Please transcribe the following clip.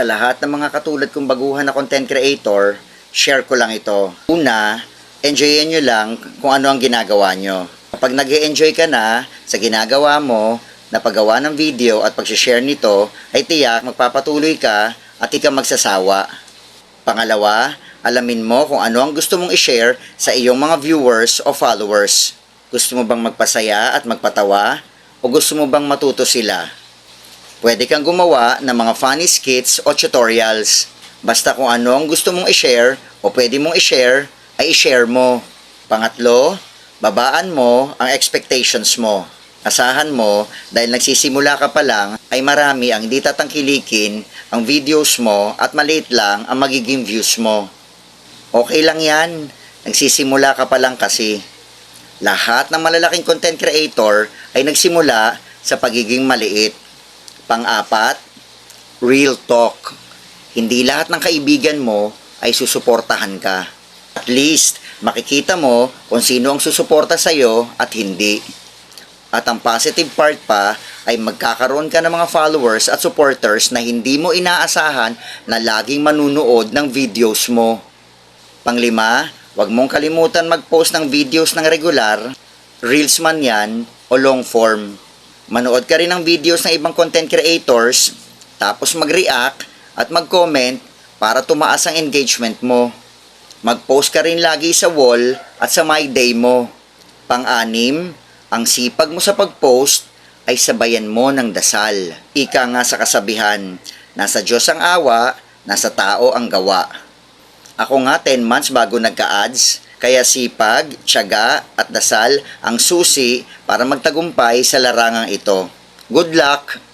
Sa lahat ng mga katulad kong baguhan na content creator, share ko lang ito. Una, enjoyin nyo lang kung ano ang ginagawa nyo. Kapag nag enjoy ka na sa ginagawa mo, na paggawa ng video at pag-share nito, ay tiyak magpapatuloy ka at di ka magsasawa. Pangalawa, alamin mo kung ano ang gusto mong i-share sa iyong mga viewers o followers. Gusto mo bang magpasaya at magpatawa? O gusto mo bang matuto sila? Pwede kang gumawa ng mga funny skits o tutorials. Basta kung ano ang gusto mong i-share o pwede mong i-share, ay i-share mo. Pangatlo, babaan mo ang expectations mo. Asahan mo, dahil nagsisimula ka pa lang, ay marami ang hindi tatangkilikin ang videos mo at maliit lang ang magiging views mo. Okay lang yan, nagsisimula ka pa lang kasi. Lahat ng malalaking content creator ay nagsimula sa pagiging maliit. Pang-apat, real talk. Hindi lahat ng kaibigan mo ay susuportahan ka. At least, makikita mo kung sino ang susuporta sa'yo at hindi. At ang positive part pa ay magkakaroon ka ng mga followers at supporters na hindi mo inaasahan na laging manunood ng videos mo. Panglima, huwag mong kalimutan mag-post ng videos ng regular, reels man yan o long form. Manood ka rin ng videos ng ibang content creators, tapos mag-react at mag-comment para tumaas ang engagement mo. Mag-post ka rin lagi sa wall at sa my day mo. Pang-anim, ang sipag mo sa pag-post ay sabayan mo ng dasal. Ika nga sa kasabihan, nasa Diyos ang awa, nasa tao ang gawa. Ako nga 10 months bago nagka-ads, kaya sipag, tiyaga at dasal ang susi para magtagumpay sa larangang ito. Good luck!